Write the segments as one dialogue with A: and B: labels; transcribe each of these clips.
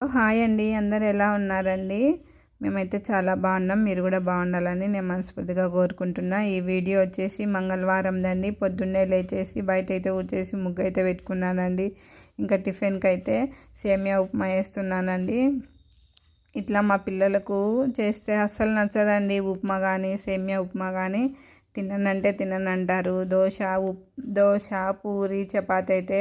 A: Hi అండి. అందరు ఎలా ఉన్నారండి? మేమైతే చాలా బాగున్నాం. మీరు కూడా బాగుండాలని నేను మనస్ఫూర్తిగా కోరుకుంటున్నా. ఈ వీడియో వచ్చేసి మంగళవారం దండి పొద్దున్నే లేచేసి బయట అయితే ఊడ్చేసి ముగ్గు అయితే పెట్టుకున్నానండి. ఇంకా టిఫిన్కి అయితే సేమియా ఉప్మా వేస్తున్నానండి. ఇట్లా మా పిల్లలకు చేస్తే అస్సలు నచ్చదండి ఉప్మా కానీ సేమియా ఉప్మా కానీ తిననంటే తిననంటారు. దోశ ఉప్ దోశ పూరి చపాతి అయితే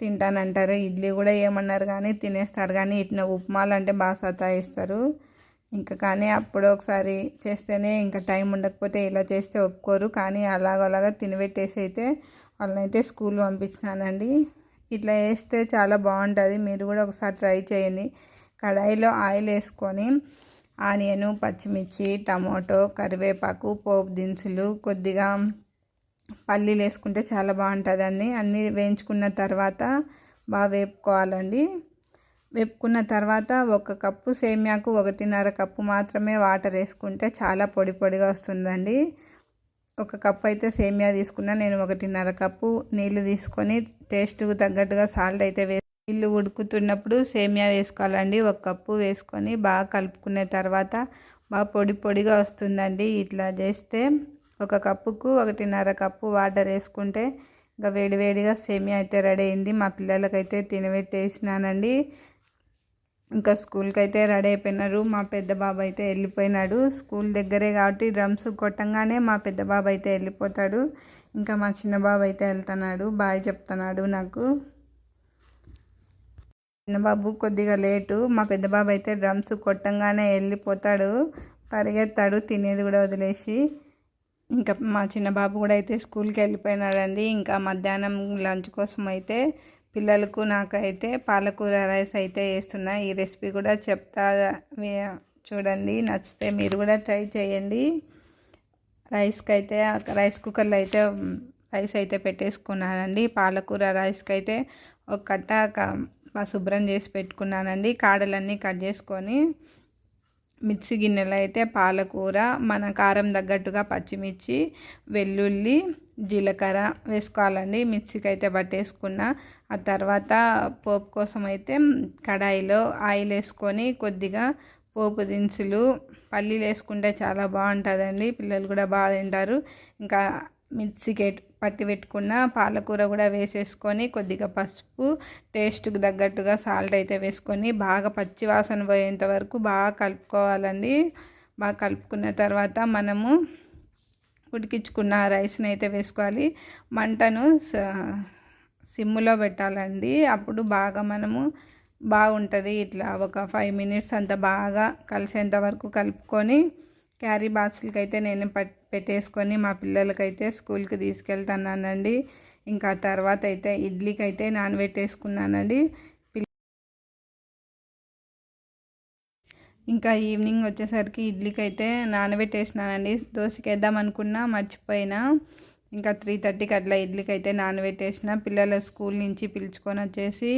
A: తింటానంటారు. ఇడ్లీ కూడా ఏమన్నారు కానీ తినేస్తారు. కానీ ఇట్న ఉప్మాలు అంటే బాగా సతాయిస్తారు. ఇంకా కానీ అప్పుడు ఒకసారి చేస్తేనే ఇంకా టైం ఉండకపోతే ఇలా చేస్తే ఒప్పుకోరు. కానీ అలాగలాగా తినబెట్టేసి అయితే వాళ్ళనైతే స్కూల్ పంపించినానండి. ఇట్లా వేస్తే చాలా బాగుంటుంది. మీరు కూడా ఒకసారి ట్రై చేయండి. కడాయిలో ఆయిల్ వేసుకొని ఆనియన్ పచ్చిమిర్చి టమాటో కరివేపాకు పోపు దినుసులు కొద్దిగా పల్లీలు వేసుకుంటే చాలా బాగుంటుందండి. అన్నీ వేయించుకున్న తర్వాత బాగా వేపుకోవాలండి. వేపుకున్న తర్వాత ఒక కప్పు సేమియాకు ఒకటిన్నర కప్పు మాత్రమే వాటర్ వేసుకుంటే చాలా పొడి పొడిగా వస్తుందండి. ఒక కప్పు అయితే సేమియా తీసుకున్నా నేను ఒకటిన్నర కప్పు నీళ్ళు తీసుకొని టేస్ట్కు తగ్గట్టుగా సాల్ట్ అయితే వేసి నీళ్ళు ఉడుకుతున్నప్పుడు సేమియా వేసుకోవాలండి. ఒక కప్పు వేసుకొని బాగా కలుపుకునే తర్వాత బాగా పొడి పొడిగా వస్తుందండి. ఇట్లా చేస్తే ఒక కప్పుకు ఒకటిన్నర కప్పు వాటర్ వేసుకుంటే ఇంకా వేడివేడిగా సేమియా అయితే రెడీ అయింది. మా పిల్లలకైతే తినబెట్టేసినానండి. ఇంకా స్కూల్కి అయితే రెడీ అయిపోయినారు. మా పెద్ద బాబు అయితే వెళ్ళిపోయినాడు. స్కూల్ దగ్గరే కాబట్టి డ్రమ్స్ కొట్టంగానే మా పెద్ద బాబు అయితే వెళ్ళిపోతాడు. ఇంకా మా చిన్న బాబు అయితే వెళ్తున్నాడు. బాయ్ చెప్తున్నాడు నాకు. చిన్న బాబు కొద్దిగా లేటు. మా పెద్ద బాబు అయితే డ్రమ్స్ కొట్టంగానే వెళ్ళిపోతాడు. పరిగెత్తాడు. తినేది కూడా వదిలేసి. ఇంకా మా చిన్న బాబు కూడా అయితే స్కూల్కి వెళ్ళిపోయినాడండి. ఇంకా మధ్యాహ్నం లంచ్ కోసం అయితే పిల్లలకు నాకైతే పాలకూర రైస్ అయితే వేస్తున్నా. ఈ రెసిపీ కూడా చెప్తా చూడండి. నచ్చితే మీరు కూడా ట్రై చేయండి. రైస్కి అయితే రైస్ కుక్కర్లో అయితే రైస్ అయితే పెట్టేసుకున్నానండి. పాలకూర రైస్కి అయితే ఒక కట్ట శుభ్రం చేసి పెట్టుకున్నానండి. కాడలన్నీ కట్ చేసుకొని మిక్సీ గిన్నెలో అయితే పాలకూర మన కారం తగ్గట్టుగా పచ్చిమిర్చి వెల్లుల్లి జీలకర్ర వేసుకోవాలండి. మిక్సీకి అయితే పట్టేసుకున్న. ఆ తర్వాత పోపు కోసం అయితే కడాయిలో ఆయిల్ వేసుకొని కొద్దిగా పోపు దినుసులు పల్లీలు వేసుకుంటే చాలా బాగుంటుందండి. పిల్లలు కూడా బాగా తింటారు. ఇంకా మిక్సీకి పట్టి పెట్టుకున్న పాలకూర కూడా వేసేసుకొని కొద్దిగా పసుపు టేస్ట్కి తగ్గట్టుగా సాల్ట్ అయితే వేసుకొని బాగా పచ్చి వాసన పోయేంత వరకు బాగా కలుపుకోవాలండి. బాగా కలుపుకున్న తర్వాత మనము ఉడికించుకున్న రైస్ని అయితే వేసుకోవాలి. మంటను సిమ్లో పెట్టాలండి. అప్పుడు బాగా మనము బాగుంటుంది. ఇట్లా ఒక ఫైవ్ మినిట్స్ అంత బాగా కలిసేంత వరకు కలుపుకొని క్యారీ బాక్స్లకి అయితే నేను పెట్టేసుకొని మా పిల్లలకైతే స్కూల్కి తీసుకెళ్తున్నానండి ఇంకా తర్వాత అయితే ఇడ్లీకి అయితే నానబెట్టేసుకున్నానండి ఇంకా ఈవినింగ్ వచ్చేసరికి ఇడ్లీకి అయితే నానబెట్టేసినానండి. దోశకి వేద్దాం అనుకున్నా మర్చిపోయినా. ఇంకా త్రీ థర్టీకి అట్లా ఇడ్లీకి అయితే నానబెట్టేసిన. పిల్లల స్కూల్ నుంచి పిలుచుకొని వచ్చేసి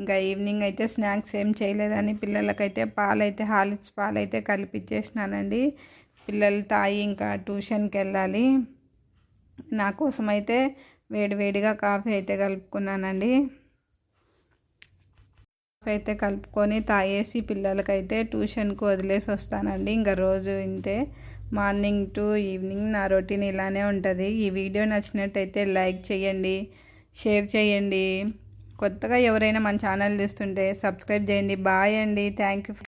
A: ఇంకా ఈవినింగ్ అయితే స్నాక్స్ ఏం చేయలేదని పిల్లలకైతే పాలైతే హాలిక్స్ పాలైతే కలిపిచ్చేసినానండి. పిల్లలు తాయి ఇంకా ట్యూషన్కి వెళ్ళాలి నా కోసం అయితే వేడివేడిగా కాఫీ అయితే కలుపుకున్నానండి. కాఫీ అయితే కలుపుకొని తాగేసి పిల్లలకైతే ట్యూషన్కి వదిలేసి వస్తానండి. ఇంకా రోజు ఇంతే. మార్నింగ్ టు ఈవినింగ్ నా రొటీన్ ఇలానే ఉంటుంది. ఈ వీడియో నచ్చినట్టయితే లైక్ చేయండి షేర్ చేయండి. కొత్తగా ఎవరైనా మన ఛానల్ చూస్తుంటే సబ్స్క్రైబ్ చేయండి. బాయ్ అండి. Thank you